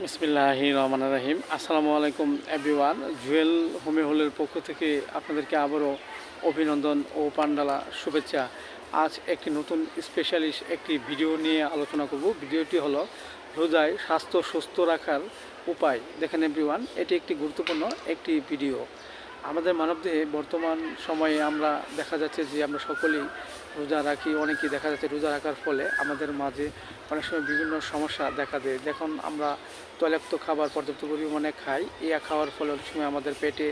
বিসমিল্লাহ রহমান রাহিম। আসসালামু আলাইকুম, এভরিওয়ান। জুয়েল হোমে হলের পক্ষ থেকে আপনাদেরকে আবারও অভিনন্দন ও পান্ডালা শুভেচ্ছা। আজ একটি নতুন স্পেশালিস্ট একটি ভিডিও নিয়ে আলোচনা করব। ভিডিওটি হলো রোজায় স্বাস্থ্য সুস্থ রাখার উপায়। দেখেন, এভরিওয়ান, এটি একটি গুরুত্বপূর্ণ একটি ভিডিও আমাদের মানবদেহে বর্তমান সময়ে আমরা দেখা যাচ্ছে যে আমরা সকলেই রোজা রাখি, অনেকেই দেখা যাচ্ছে রোজা রাখার ফলে আমাদের মাঝে অনেক সময় বিভিন্ন সমস্যা দেখা দেয়। দেখুন আমরা তৈলাক্ত খাবার, পর্যাপ্ত পরিমাণে খাই ইয়া খাওয়ার ফলে অনেক সময় আমাদের পেটে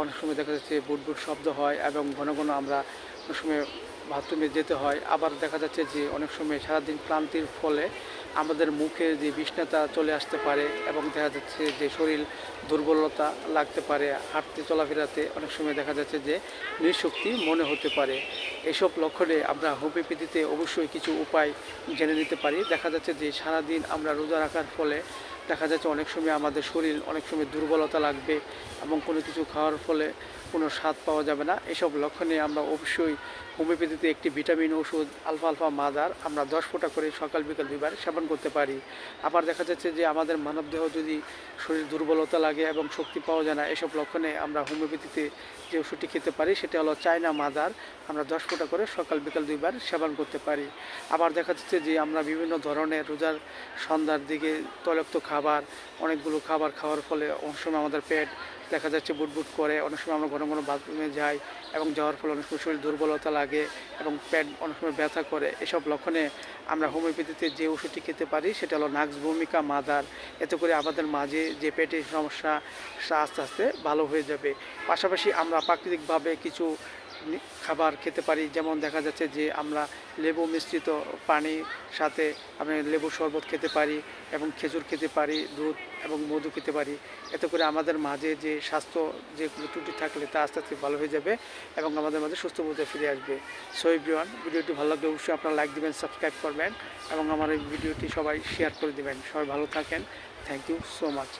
অনেক সময় দেখা যাচ্ছে বুট বুট শব্দ হয় এবং ঘন ঘন আমরা অনেক সময় বাথরুমে যেতে হয়। আবার দেখা যাচ্ছে যে অনেক সময় সারাদিন ক্লান্তির ফলে আমাদের মুখে যে বিষণ্ণতা চলে আসতে পারে এবং দেখা যাচ্ছে যে শরীর দুর্বলতা লাগতে পারে, হাঁটতে, চলাফেরাতে অনেক সময় দেখা যাচ্ছে যে নিঃশক্তি মনে হতে পারে। এসব লক্ষণে আমরা হোমিওপ্যাথিতে অবশ্যই কিছু উপায় জেনে নিতে পারি। দেখা যাচ্ছে যে সারাদিন আমরা রোজা রাখার ফলে দেখা যাচ্ছে অনেক সময় আমাদের শরীর অনেক সময় দুর্বলতা লাগবে এবং কোনো কিছু খাওয়ার ফলে কোনো স্বাদ পাওয়া যাবে না। এসব লক্ষণে আমরা অবশ্যই হোমিওপ্যাথিতে একটি ভিটামিন, ওষুধ, আলফা আলফা, মাদার আমরা দশ ফোঁটা করে সকাল, বিকাল দুইবার সেবন করতে পারি। আবার দেখা যাচ্ছে যে আমাদের মানবদেহ যদি শরীর দুর্বলতা লাগে এবং শক্তি পাওয়া যায় না, এসব লক্ষণে আমরা হোমিওপ্যাথিতে যে ওষুধটি খেতে পারি সেটা হলো চায়না মাদার আমরা দশ ফোঁটা করে সকাল, বিকাল দুইবার সেবন করতে পারি। আবার দেখা যাচ্ছে যে আমরা বিভিন্ন ধরনের রোজার সন্ধ্যার দিকে তৈলাক্ত খাবার, অনেকগুলো খাবার খাওয়ার ফলে অনেক সময় আমাদের পেট দেখা যাচ্ছে বুটবুট করে, অনেক সময় আমরা ঘন ঘন বাথরুমে যাই এবং যাওয়ার ফলে অনেক সময় শরীর দুর্বলতা লাগে এবং পেট অনেক সময় ব্যথা করে। এসব লক্ষণে আমরা হোমিওপ্যাথিতে যে ওষুধটি খেতে পারি সেটা হলো নাক্স ভূমিকা মাদার। এতে করে আমাদের মাঝে যে পেটের সমস্যা আস্তে আস্তে ভালো হয়ে যাবে। পাশাপাশি আমরা প্রাকৃতিকভাবে কিছু খাবার খেতে পারি। যেমন দেখা যাচ্ছে যে আমরা লেবু মিশ্রিত পানির সাথে আমরা লেবু শরবত খেতে পারি এবং খেজুর খেতে পারি, দুধ এবং মধু খেতে পারি। এতে করে আমাদের মাঝে যে স্বাস্থ্য যে ত্রুটি থাকলে তা আস্তে আস্তে ভালো হয়ে যাবে এবং আমাদের মাঝে সুস্থ বোধে ফিরে আসবে। সো ভিডিওটি ভালো লাগলে অবশ্যই আপনারা লাইক দিবেন সাবস্ক্রাইব করবেন এবং আমার এই ভিডিওটি সবাই শেয়ার করে দিবেন। সবাই ভালো থাকেন। Thank you so much